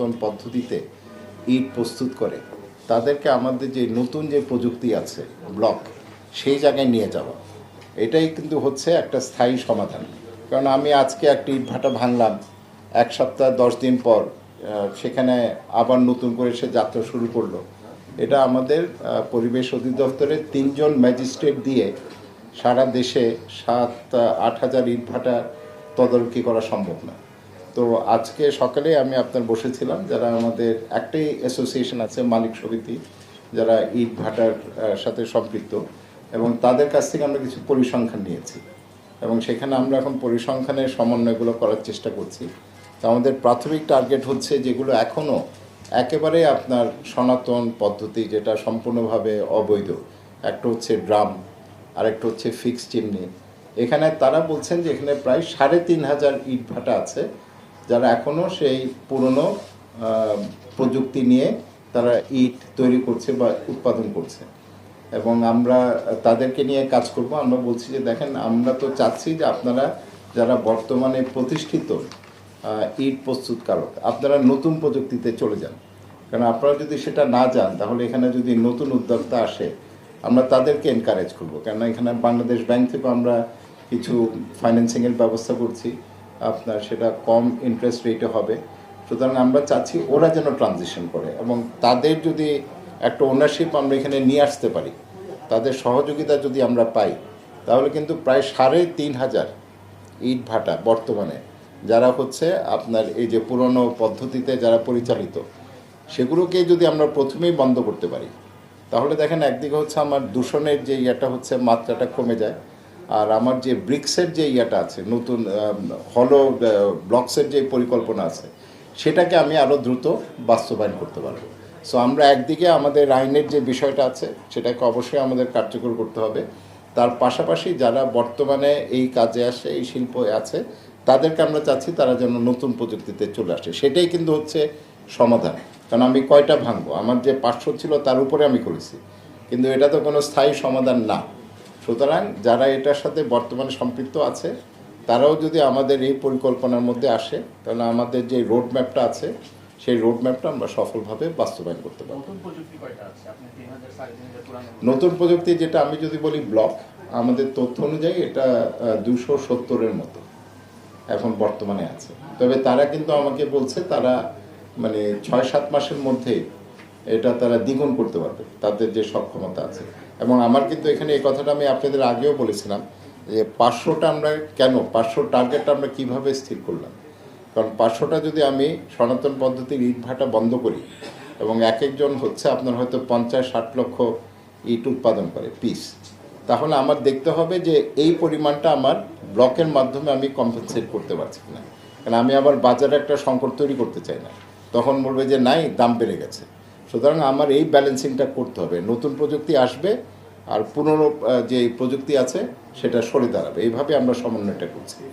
নতুন পদ্ধতিতে ইট প্রস্তুত করে, তাদেরকে আমাদের যে নতুন যে প্রযুক্তি আছে, ব্লক, সেই জায়গায় নিয়ে যাওয়া। এটাই কিন্তু হচ্ছে একটা স্থায়ী সমাধান। কারণ আমি আজকে একটা ইট ভাটা ভাঙলাম, এক সপ্তাহ, দশ দিন পর সেখানে আবার নতুন করে সে যাত্রা শুরু করল। এটা আমাদের পরিবেশ অধিদপ্তরের তিনজন ম্যাজিস্ট্রেট দিয়ে সারা দেশে সাত, আট হাজার ইট ভাটা তদারকি করা সম্ভব না। তো আজকে সকালে আমি আপনার বসেছিলাম, যারা আমাদের একটাই অ্যাসোসিয়েশন আছে, মালিক সমিতি, যারা ইট ভাটার সাথে সম্পৃক্ত, এবং তাদের কাছ থেকে আমরা কিছু পরিসংখ্যান নিয়েছি। এবং সেখানে আমরা এখন পরিসংখ্যানের সমন্বয়গুলো করার চেষ্টা করছি। তো আমাদের প্রাথমিক টার্গেট হচ্ছে যেগুলো এখনও একেবারে আপনার সনাতন পদ্ধতি, যেটা সম্পূর্ণভাবে অবৈধ। একটা হচ্ছে ড্রাম, আরেকটা হচ্ছে ফিক্স চিমনি এখানে তারা বলছেন যে এখানে প্রায় সাড়ে তিন হাজার ইট ভাটা আছে। যারা এখনও সেই পুরনো প্রযুক্তি নিয়ে তারা ইট তৈরি করছে বা উৎপাদন করছে। এবং আমরা তাদেরকে নিয়ে কাজ করব। আমরা বলছি যে, দেখেন, আমরা তো চাচ্ছি যে আপনারা যারা বর্তমানে প্রতিষ্ঠিত ইট প্রস্তুতকারক, আপনারা নতুন প্রযুক্তিতে চলে যান। কারণ আপনারা যদি সেটা না যান, তাহলে এখানে যদি নতুন উদ্যোক্তা আসে, আমরা তাদেরকে এনকারেজ করব। কেননা এখানে বাংলাদেশ ব্যাংক থেকে আমরা কিছু ফাইন্যান্সিংয়ের ব্যবস্থা করছি। আপনার সেটা কম ইন্টারেস্ট রেটে হবে। সুতরাং আমরা চাচ্ছি ওরা যেন ট্রানজিশন করে এবং তাদের যদি একটা ওনারশিপ আমরা এখানে নিয়ে আসতে পারি, তাদের সহযোগিতা যদি আমরা পাই, তাহলে কিন্তু প্রায় সাড়ে তিন হাজার ইট ভাটা বর্তমানে যারা হচ্ছে আপনার এই যে পুরনো পদ্ধতিতে যারা পরিচালিত, সেগুলোকে যদি আমরা প্রথমেই বন্ধ করতে পারি, তাহলে দেখেন একদিকে হচ্ছে আমার দূষণের যে ইয়েটা হচ্ছে মাত্রাটা কমে যায় আর আমার যে ব্রিক্সের যে ইয়েটা আছে, নতুন হলো ব্লকসের যে পরিকল্পনা আছে, সেটাকে আমি আরও দ্রুত বাস্তবায়ন করতে পারব। সো আমরা একদিকে আমাদের আইনের যে বিষয়টা আছে, সেটাকে অবশ্যই আমাদের কার্যকর করতে হবে। তার পাশাপাশি যারা বর্তমানে এই কাজে আসে, এই শিল্প আছে, তাদেরকে আমরা চাচ্ছি তারা যেন নতুন প্রযুক্তিতে চলে আসে। সেটাই কিন্তু হচ্ছে সমাধান। কারণ আমি কয়টা ভাঙবো? আমার যে পাঁচশো ছিল, তার উপরে আমি করেছি। কিন্তু এটা তো কোনো স্থায়ী সমাধান না। সুতরাং যারা এটার সাথে বর্তমানে সম্পৃক্ত আছে তারাও যদি আমাদের এই পরিকল্পনার মধ্যে আসে তাহলে আমাদের যে রোড ম্যাপটা আছে সেই রোড ম্যাপটা আমরা সফলভাবে বাস্তবায়ন করতে পারব। নতুন প্রযুক্তি যেটা আমি যদি বলি ব্লক আমাদের তথ্য অনুযায়ী এটা দুশো সত্তরের মতো এখন বর্তমানে আছে। তবে তারা কিন্তু আমাকে বলছে তারা মানে ছয় সাত মাসের মধ্যে এটা তারা দ্বিগুণ করতে পারবে তাদের যে সক্ষমতা আছে। এবং আমার কিন্তু এখানে এই কথাটা আমি আপনাদের আগেও বলেছিলাম যে পাঁচশোটা আমরা কেন, পাঁচশো টার্গেটটা আমরা কীভাবে স্থির করলাম? কারণ পাঁচশোটা যদি আমি সনাতন পদ্ধতির ইট ভাটা বন্ধ করি এবং এক একজন হচ্ছে আপনার হয়তো পঞ্চাশ, ষাট লক্ষ ইট উৎপাদন করে পিস তাহলে আমার দেখতে হবে যে এই পরিমাণটা আমার ব্লকের মাধ্যমে আমি কম্পেনসেট করতে পারছি না কারণ আমি আবার বাজারে একটা সংকট তৈরি করতে চাই না। তখন বলবে যে নাই, দাম বেড়ে গেছে। সুতরাং আমার এই ব্যালেন্সিংটা করতে হবে। নতুন প্রযুক্তি আসবে আর আহ, যে প্রযুক্তি আছে সেটা সরে দাঁড়াবে। এইভাবে আমরা সমন্বয়টা করছি।